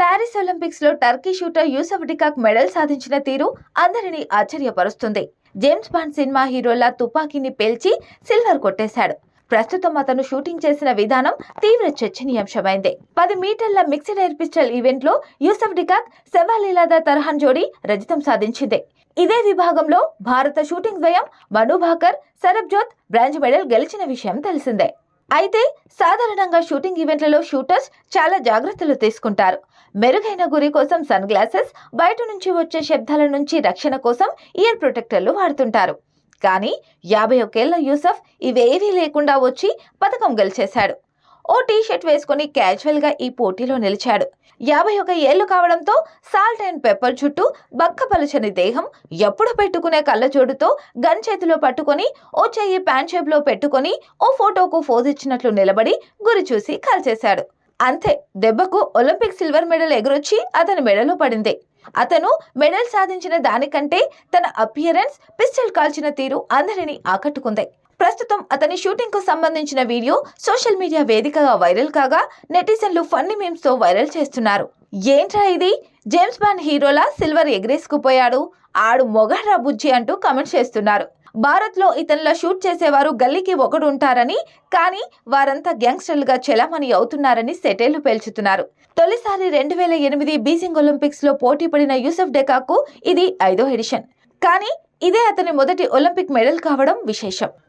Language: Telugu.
ప్యారిస్ ఒలింపిక్స్లో Turkey shooter Yusuf Dikec medal సాధించిన తీరు అందరినీ ఆశ్చర్యపరుస్తుంది. జేమ్స్ బాండ్ సినిమా హీరోలా తుపాకీని పేల్చి సిల్వర్ కొట్టేశాడు. ప్రస్తుతం అతను షూటింగ్ చేసిన విధానం తీవ్ర చర్చనీయాంశమైంది. పది మీటర్ల మిక్స్డ్ ఎయిర్ పిస్టల్ ఈవెంట్లో యూసఫ్ డికాక్ సెవాలీలాదా తరహాన్ జోడీ రజతం సాధించింది. ఇదే విభాగంలో భారత షూటింగ్ ద్వయం మను భాకర్ సరబ్జోత్ బ్రాంజ్ మెడల్ గెలిచిన విషయం తెలిసిందే. అయితే సాధారణంగా షూటింగ్ ఈవెంట్లలో షూటర్స్ చాలా జాగ్రత్తలు తీసుకుంటారు. మెరుగైన గురి కోసం సన్ గ్లాసెస్ బయట నుంచి వచ్చే శబ్దాల నుంచి రక్షణ కోసం ఇయర్ ప్రొటెక్టర్లు వాడుతుంటారు. కానీ యాభై ఒకేళ్ళ యూసఫ్ ఇవేవీ లేకుండా వచ్చి పథకం గెలిచేశాడు. ఓ టీ షర్ట్ వేసుకుని క్యాజువల్గా ఈ పోటీలో నిలిచాడు. యాభై ఒక ఏళ్ళు కావడంతో సాల్ట్ అండ్ పెప్పర్ చుట్టూ బక్కపలుచని దేహం ఎప్పుడు పెట్టుకునే కళ్ళజోడుతో గన్ చేతిలో పట్టుకొని ఓ చెయ్యి ప్యాంట్ షేప్లో పెట్టుకొని ఓ ఫోటోకు ఫోజిచ్చినట్లు నిలబడి గురి చూసి కాల్చేశాడు. అంతే దెబ్బకు ఒలింపిక్ సిల్వర్ మెడల్ ఎగురొచ్చి అతని మెడలో పడింది. అతను మెడల్ సాధించిన దానికంటే తన అపియరెన్స్ పిస్టల్ కాల్చిన తీరు అందరినీ ఆకట్టుకుంది. ప్రస్తుతం అతని షూటింగ్కు సంబంధించిన వీడియో సోషల్ మీడియా వేదికగా వైరల్ కాగా నెటిజన్లు ఫన్నీ మీమ్స్తో వైరల్ చేస్తున్నారు. ఏంట్రా ఇది? జేమ్స్ బాండ్ హీరోలా సిల్వర్ ఎగరేసుకుపోయాడు ఆడు మొగడ్రా బుజ్జి అంటూ కమెంట్ చేస్తున్నారు. భారత్లో ఇతనిలా షూట్ చేసేవారు గల్లీకి ఒకడు ఉంటారని కానీ వారంతా గ్యాంగ్స్టర్లుగా చెలామణి అవుతున్నారని సెటేళ్ళు పేల్చుతున్నారు. తొలిసారి రెండు వేల ఎనిమిది బీజింగ్ ఒలింపిక్స్లో పోటీ పడిన యూసఫ్ డెకాకు ఇది ఐదో ఎడిషన్. కానీ ఇదే అతని మొదటి ఒలింపిక్ మెడల్ కావడం విశేషం.